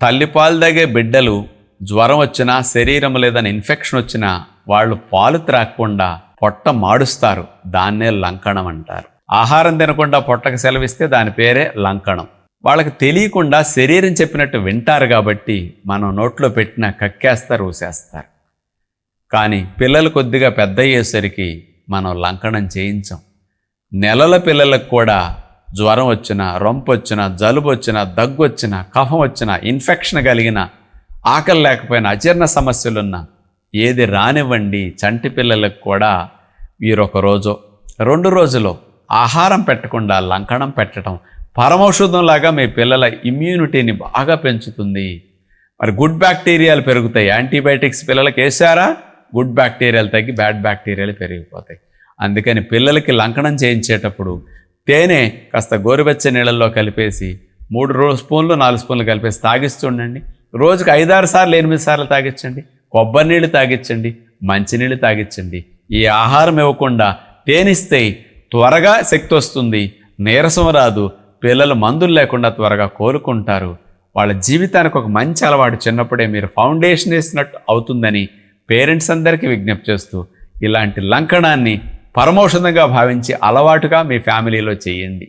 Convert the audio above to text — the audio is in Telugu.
తల్లిపాలు తాగే బిడ్డలు జ్వరం వచ్చినా శరీరం లేదని ఇన్ఫెక్షన్ వచ్చినా వాళ్ళు పాలు త్రాగకుండా పొట్ట మాడుస్తారు. దాన్నే లంకణం అంటారు. ఆహారం తినకుండా పొట్టకు సెలవిస్తే దాని పేరే లంకణం. వాళ్ళకి తెలియకుండా శరీరం చెప్పినట్టు వింటారు కాబట్టి మనం నోట్లో పెట్టిన కక్కేస్తారు ఊసేస్తారు కానీ పిల్లలు కొద్దిగా పెద్ద అయ్యేసరికి మనం లంకణం చేయించాం. నెలల పిల్లలకు కూడా జ్వరం వచ్చినా రొంపు వచ్చినా జలుబు వచ్చినా దగ్గు వచ్చినా కఫం వచ్చినా ఇన్ఫెక్షన్ కలిగిన ఆకలి లేకపోయినా అజీర్ణ సమస్యలున్నా ఏది రానివ్వండి చంటి పిల్లలకు కూడా వీరొక రోజు. రెండు రోజులో ఆహారం పెట్టకుండా లంకణం పెట్టడం పరమౌషధంలాగా మీ పిల్లల ఇమ్యూనిటీని బాగా పెంచుతుంది. మరి గుడ్ బ్యాక్టీరియాలు పెరుగుతాయి. యాంటీబయాటిక్స్ పిల్లలకి వేసారా? గుడ్ బ్యాక్టీరియాలు తగ్గి బ్యాడ్ బ్యాక్టీరియాలు పెరిగిపోతాయి. అందుకని పిల్లలకి లంకణం చేయించేటప్పుడు తేనె కాస్త గోరువెచ్చ నీళ్ళల్లో కలిపేసి మూడు రోజు స్పూన్లు నాలుగు స్పూన్లు కలిపేసి తాగిస్తుండండి రోజుకి ఐదారు సార్లు ఎనిమిది సార్లు తాగించండి కొబ్బరి నీళ్ళు తాగించండి మంచినీళ్ళు తాగించండి ఈ ఆహారం ఇవ్వకుండా తేనిస్తే త్వరగా శక్తి వస్తుంది. నీరసం రాదు. పిల్లలు మందులు లేకుండా త్వరగా కోలుకుంటారు. వాళ్ళ జీవితానికి ఒక మంచి అలవాటు చిన్నప్పుడే మీరు ఫౌండేషన్ వేసినట్టు అవుతుందని పేరెంట్స్ అందరికీ విజ్ఞప్తి చేస్తూ ఇలాంటి లంకణాన్ని పరమౌషధంగా భావించి అలవాటుగా మీ ఫ్యామిలీలో చేయండి.